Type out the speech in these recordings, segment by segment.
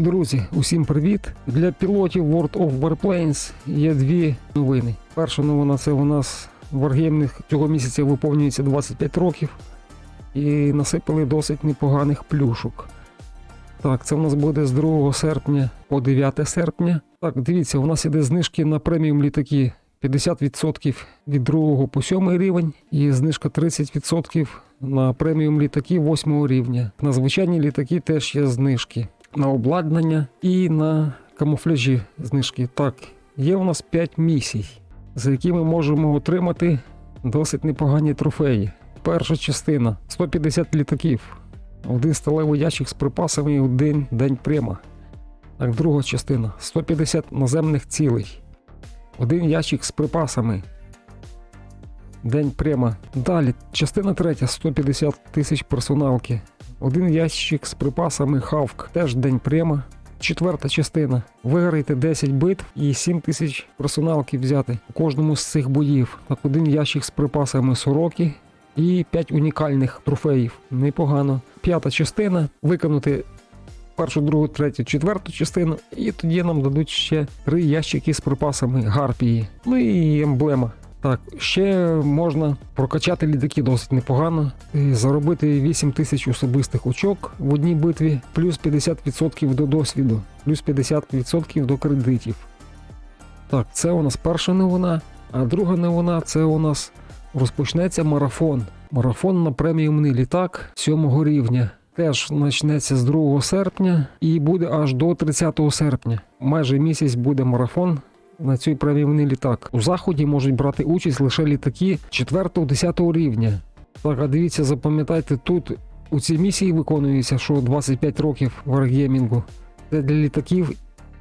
Друзі, усім привіт! Для пілотів World of Warplanes є дві новини. Перша новина це у нас варгеймних цього місяця виповнюється 25 років і насипали досить непоганих плюшок. Так, це у нас буде з 2 серпня по 9 серпня. Так, дивіться, у нас іде знижки на преміум літаки 50% від 2 по 7 рівень і знижка 30% на преміум літаки 8 рівня. На звичайні літаки теж є знижки на обладнання і на камуфляжі знижки. Так, є у нас 5 місій, за які ми можемо отримати досить непогані трофеї. Перша частина 150 літаків, один сталевий ящик з припасами і один день прямо. Так, друга частина 150 наземних цілей, один ящик з припасами. День прямо. Далі, частина третя 150 тисяч персоналки. Один ящик з припасами Хавк, теж день прямо. Четверта частина. Виграйте 10 битв і 7 тисяч персоналки взяти у кожному з цих боїв. Так, один ящик з припасами сороки і 5 унікальних трофеїв. Непогано. П'ята частина. Виконати першу, другу, третю, четверту частину, і тоді нам дадуть ще три ящики з припасами гарпії. Ну і емблема. Так, ще можна прокачати літаки досить непогано, і заробити 8 тисяч особистих очок в одній битві, плюс 50% до досвіду, плюс 50% до кредитів. Так, це у нас перша новина. А друга новина це у нас розпочнеться марафон. Марафон на преміумний літак 7 рівня. Теж почнеться з 2 серпня і буде аж до 30 серпня. Майже місяць буде марафон на цей преміумний літак. У заході можуть брати участь лише літаки 4-10 рівня. Так, а дивіться, запам'ятайте, тут у цій місії виконується, що 25 років варгеймінгу. Це для літаків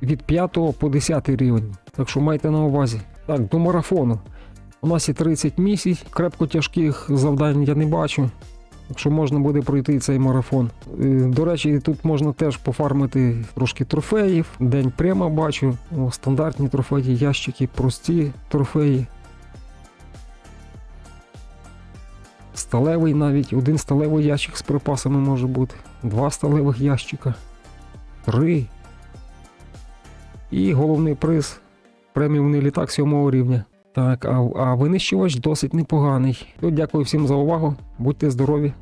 від 5 по 10 рівень. Так що майте на увазі. Так, до марафону. У нас є 30 місій, крепко тяжких завдань я не бачу. Так що можна буде пройти цей марафон. Е, До речі, тут можна теж пофармити трошки трофеїв. День прямо бачу. О, стандартні трофеї, ящики, прості трофеї. Сталевий навіть, один сталевий ящик з припасами може бути. Два сталевих ящика. Три. І головний приз преміумний літак сьомого рівня. Так, а, а винищувач досить непоганий. Ну, Дякую всім за увагу. Будьте здорові.